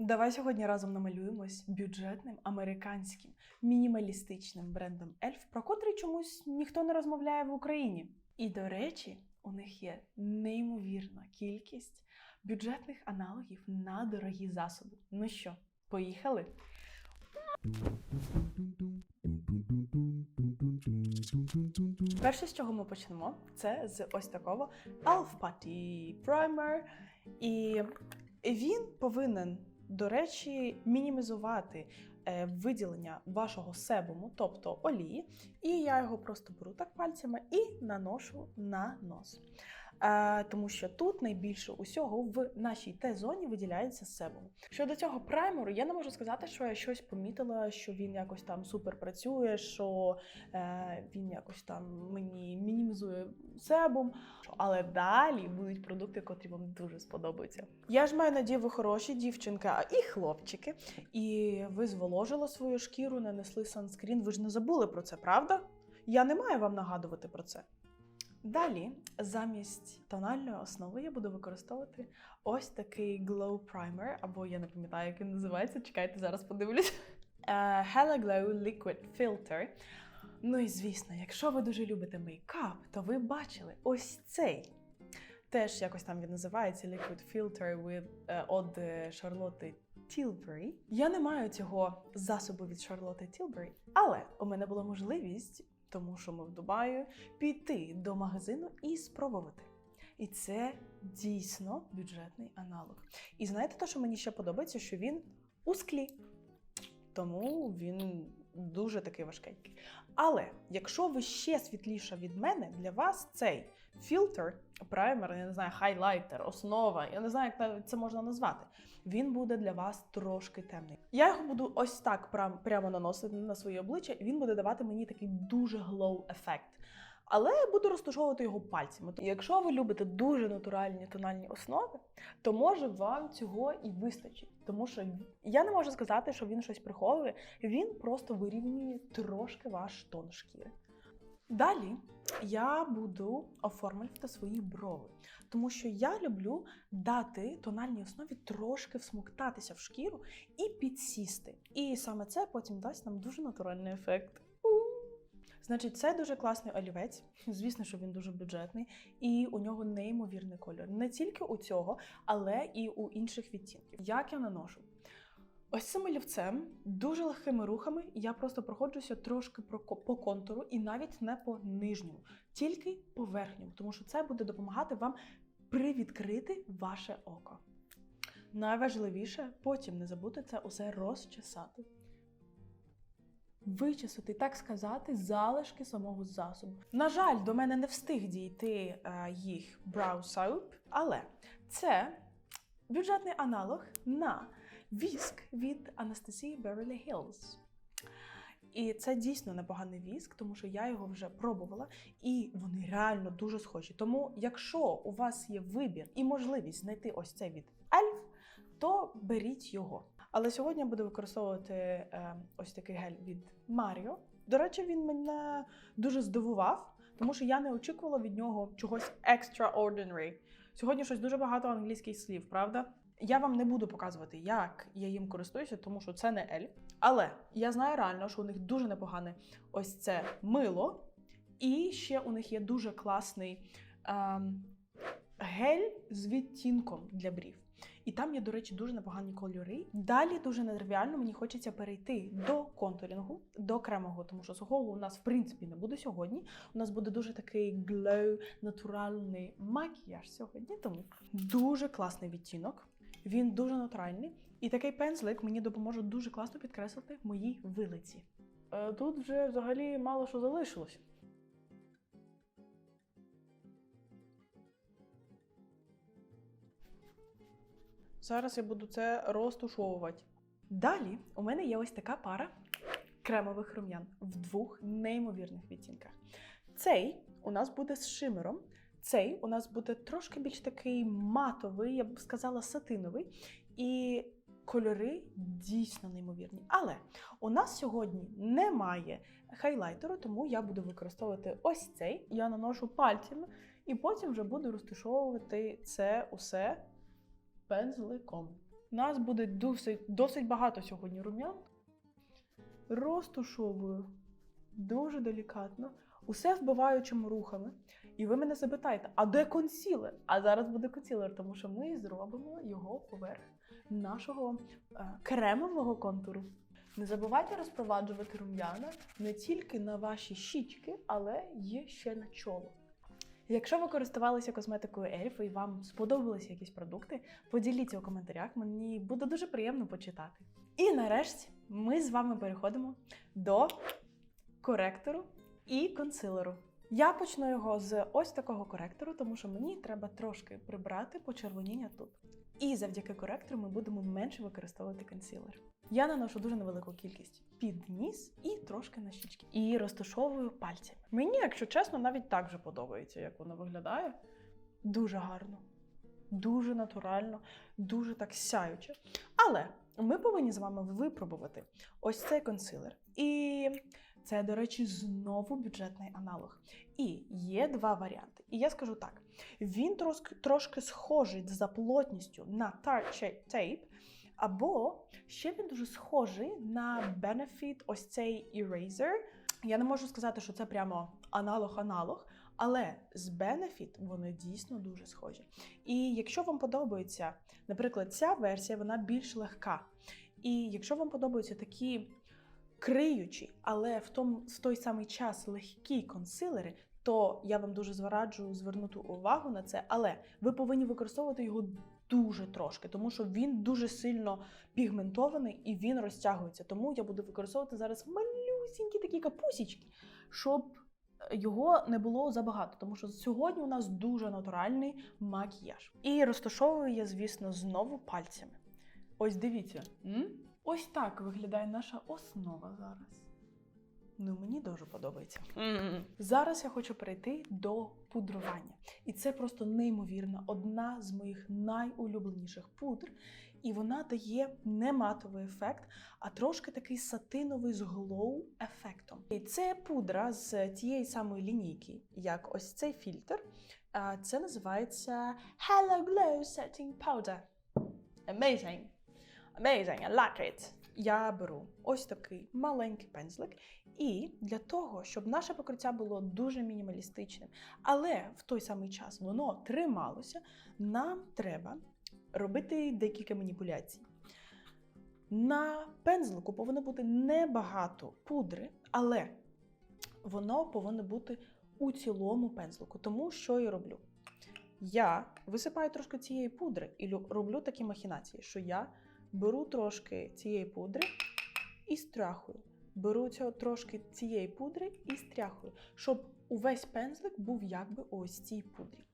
Давай сьогодні разом намалюємось бюджетним американським мінімалістичним брендом Ельф, про котрий чомусь ніхто не розмовляє в Україні. І до речі, у них є неймовірна кількість бюджетних аналогів на дорогі засоби. Ну що, поїхали? Перше, з чого ми почнемо, це з ось такого Elf Putty Primer. І він повинен, до речі, мінімізувати е, виділення вашого себуму, тобто олії. І я його просто беру так пальцями і наношу на нос. Е, тому що тут найбільше усього в нашій Т-зоні виділяється себум. Щодо цього праймеру, я не можу сказати, що я щось помітила, що він якось там супер працює, що е, він якось там мені мінімізує себум. Але далі будуть продукти, котрі вам дуже сподобаються. Я ж маю надію, ви хороші дівчинка і хлопчики. І ви зволожили свою шкіру, нанесли санскрін. Ви ж не забули про це, правда? Я не маю вам нагадувати про це. Далі, замість тональної основи, я буду використовувати ось такий Glow Primer, або я не пам'ятаю, як він називається. Чекайте, зараз подивлюсь. Е, Hella Glow Liquid Filter. Ну і звісно, якщо ви дуже любите мейкап, то ви бачили ось цей. Теж якось там він називається Liquid Filter with, е, від Шарлотти Tilbury. Я не маю цього засобу від Шарлотти Tilbury, але у мене була можливість, тому що ми в Дубаї, піти до магазину і спробувати. І це дійсно бюджетний аналог. І знаєте, те, що мені ще подобається, що він у склі. Тому він дуже такий важкенький. Але якщо ви ще світліша від мене, для вас цей фільтр, праймер, я не знаю, хайлайтер, основа, я не знаю, як це можна назвати. Він буде для вас трошки темний. Я його буду ось так прям, прямо наносити на своє обличчя, і він буде давати мені такий дуже glow ефект. Але я буду розташовувати його пальцями. Якщо ви любите дуже натуральні тональні основи, то може вам цього і вистачить. Тому що я не можу сказати, що він щось приховує, він просто вирівнює трошки ваш тон шкіри. Далі я буду оформлювати свої брови, тому що я люблю дати тональній основі трошки всмоктатися в шкіру і підсісти. І саме це потім дасть нам дуже натуральний ефект. Значить, це дуже класний олівець. Звісно, що він дуже бюджетний, і у нього неймовірний кольор. Не тільки у цього, але і у інших відтінків. Як я наношу? Ось цим олівцем, дуже легкими рухами, я просто проходжуся трошки по контуру і навіть не по нижньому, тільки по верхньому, тому що це буде допомагати вам привідкрити ваше око. Найважливіше потім не забути це усе розчесати вичесати, так сказати, залишки самого засобу. На жаль, до мене не встиг дійти е, їх Brow Soap, але це бюджетний аналог на віск від Анастасії Beverly Hills. І це дійсно непоганий віск, тому що я його вже пробувала, і вони реально дуже схожі. Тому, якщо у вас є вибір і можливість знайти ось цей від Ельф, то беріть його. Але сьогодні я буду використовувати е, ось такий гель від Маріо. До речі, він мене дуже здивував, тому що я не очікувала від нього чогось extraordinary. Сьогодні щось дуже багато англійських слів, правда? Я вам не буду показувати, як я їм користуюся, тому що це не Ель. Але я знаю реально, що у них дуже непогане ось це мило, і ще у них є дуже класний ем, гель з відтінком для брів. І там є, до речі, дуже непогані кольори. Далі дуже нетривіально мені хочеться перейти до контурінгу, до кремового, тому що сухого у нас в принципі не буде сьогодні. У нас буде дуже такий glow, натуральний макіяж сьогодні. Тому дуже класний відтінок. Він дуже натуральний. І такий пензлик мені допоможе дуже класно підкреслити мої вилиці. Е, Тут вже взагалі мало що залишилось. Зараз я буду це розтушовувати. Далі у мене є ось така пара кремових рум'ян в двох неймовірних відтінках. Цей у нас буде з шимером. Цей у нас буде трошки більш такий матовий, я б сказала, сатиновий. І кольори дійсно неймовірні. Але у нас сьогодні немає хайлайтеру, тому я буду використовувати ось цей. Я наношу пальцями і потім вже буду розташовувати це усе пензликом. У нас буде досить, досить багато сьогодні рум'ян. Розтушовую дуже делікатно, усе вбиваючими рухами. І ви мене запитаєте, а де консілер? А зараз буде консілер, тому що ми зробимо його поверх нашого е, кремового контуру. Не забувайте розпроваджувати рум'яна не тільки на ваші щічки, але й ще на чоло. Якщо ви користувалися косметикою Ельф і вам сподобалися якісь продукти, поділіться у коментарях, мені буде дуже приємно почитати. І нарешті ми з вами переходимо до коректору і консилеру. Я почну його з ось такого коректору, тому що мені треба трошки прибрати почервоніння тут. І завдяки коректору ми будемо менше використовувати консилер. Я наношу дуже невелику кількість під ніс і трошки на щічки. І розташовую пальцями. Мені, якщо чесно, навіть так же подобається, як воно виглядає. Дуже гарно, дуже натурально, дуже так сяюче. Але ми повинні з вами випробувати ось цей консилер. І це, до речі, знову бюджетний аналог. І є два варіанти. І я скажу так: він трошки, схожий за плотністю на Tarte Tape, або ще він дуже схожий на Benefit ось цей Eraser. Я не можу сказати, що це прямо аналог-аналог, але з Benefit вони дійсно дуже схожі. І якщо вам подобається, наприклад, ця версія, вона більш легка. І якщо вам подобаються такі криючі, але в, тому, в той самий час легкі консилери, то я вам дуже звораджу звернути увагу на це, але ви повинні використовувати його дуже трошки, тому що він дуже сильно пігментований і він розтягується. Тому я буду використовувати зараз малюсінькі такі капусічки, щоб його не було забагато, тому що сьогодні у нас дуже натуральний макіяж. І розташовую я, звісно, знову пальцями. Ось дивіться. М? Ось так виглядає наша основа зараз. Ну, мені дуже подобається. Зараз я хочу перейти до пудрування. І це просто неймовірна, одна з моїх найулюбленіших пудр. І вона дає не матовий ефект, а трошки такий сатиновий з глоу ефектом. І це пудра з тієї самої лінійки, як ось цей фільтр. Це називається Hello Glow Setting Powder. Amazing! Amazing, I like it. Я беру ось такий маленький пензлик, і для того, щоб наше покриття було дуже мінімалістичним, але в той самий час воно трималося, нам треба робити декілька маніпуляцій. На пензлику повинно бути небагато пудри, але воно повинно бути у цілому пензлику. Тому що я роблю? Я висипаю трошки цієї пудри і роблю такі махінації, що я беру трошки цієї пудри і стряхую. Беру цього трошки цієї пудри і стряхую, щоб увесь пензлик був якби ось цій пудрі.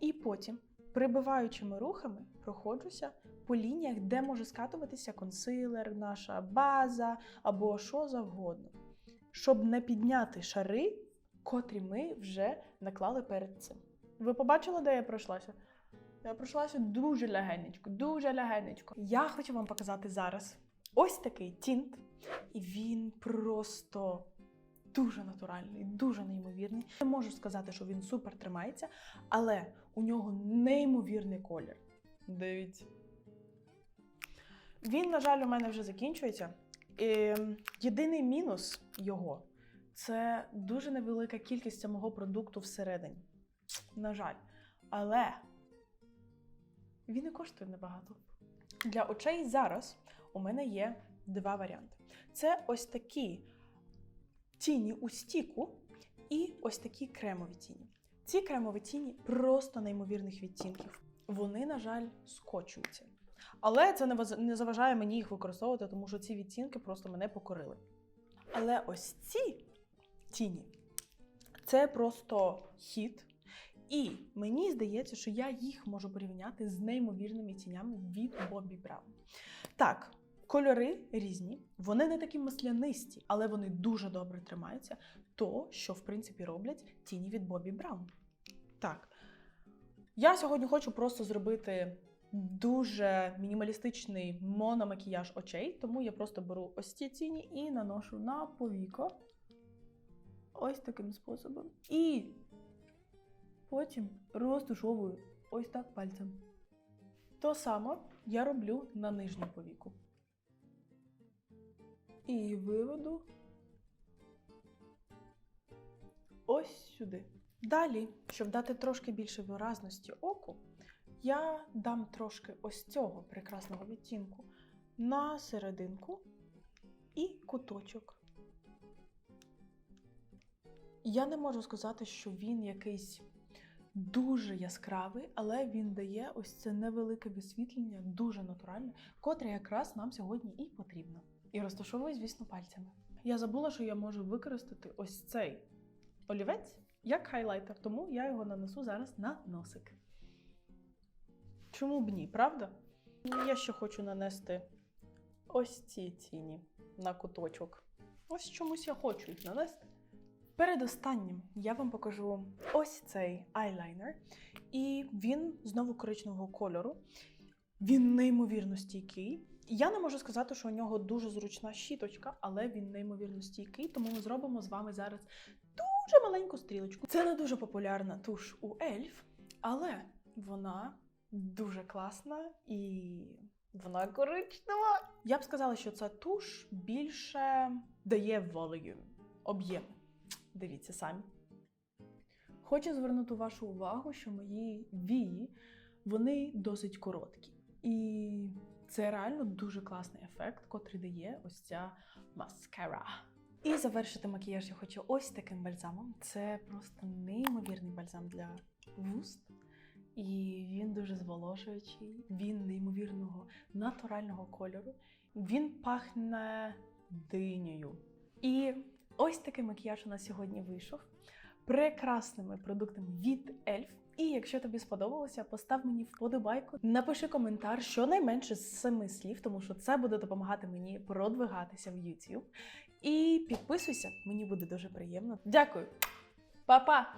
І потім, прибиваючими рухами, проходжуся по лініях, де може скатуватися консилер, наша база або що завгодно, щоб не підняти шари, котрі ми вже наклали перед цим. Ви побачили, де я пройшлася? Пройшлася дуже легенечко, дуже легенечко. Я хочу вам показати зараз ось такий тінт, і він просто дуже натуральний, дуже неймовірний. Не можу сказати, що він супер тримається, але у нього неймовірний колір. Дивіться. Він, на жаль, у мене вже закінчується. І єдиний мінус його це дуже невелика кількість самого продукту всередині. На жаль. Але він не коштує небагато. Для очей зараз у мене є два варіанти. Це ось такі тіні у стіку і ось такі кремові тіні. Ці кремові тіні просто неймовірних відтінків. Вони, на жаль, скочуються. Але це не заважає мені їх використовувати, тому що ці відтінки просто мене покорили. Але ось ці тіні це просто хіт. І мені здається, що я їх можу порівняти з неймовірними тінями від Bobbi Brown. Так, кольори різні, вони не такі маслянисті, але вони дуже добре тримаються. То, що в принципі роблять тіні від Bobbi Brown. Так. Я сьогодні хочу просто зробити дуже мінімалістичний мономакіяж очей, тому я просто беру ось ці тіні і наношу на повіко. Ось таким способом. І Потім розтушовую ось так пальцем. То саме я роблю на нижню повіку. І виведу ось сюди. Далі, щоб дати трошки більше виразності оку, я дам трошки ось цього прекрасного відтінку на серединку і куточок. Я не можу сказати, що він якийсь дуже яскравий, але він дає ось це невелике висвітлення, дуже натуральне, котре якраз нам сьогодні і потрібно. І розташовую, звісно, пальцями. Я забула, що я можу використати ось цей олівець як хайлайтер, тому я його нанесу зараз на носик. Чому б ні, правда? Я ще хочу нанести ось ці тіні на куточок. Ось чомусь я хочу їх нанести. Перед останнім я вам покажу ось цей айлайнер. І він знову коричневого кольору. Він неймовірно стійкий. Я не можу сказати, що у нього дуже зручна щіточка, але він неймовірно стійкий, тому ми зробимо з вами зараз дуже маленьку стрілочку. Це не дуже популярна туш у ельф, але вона дуже класна і вона коричнева. Я б сказала, що ця туш більше дає volume, об'єм. Дивіться самі. Хочу звернути вашу увагу, що мої вії вони досить короткі. І це реально дуже класний ефект, котрий дає ось ця маскара. І завершити макіяж я хочу ось таким бальзамом. Це просто неймовірний бальзам для вуст. І він дуже зволожуючий, він неймовірного натурального кольору. Він пахне динею. І ось такий макіяж у нас сьогодні вийшов. Прекрасними продуктами від Ельф. І якщо тобі сподобалося, постав мені вподобайку, напиши коментар щонайменше з семи слів, тому що це буде допомагати мені продвигатися в YouTube. І підписуйся, мені буде дуже приємно. Дякую, Па-па!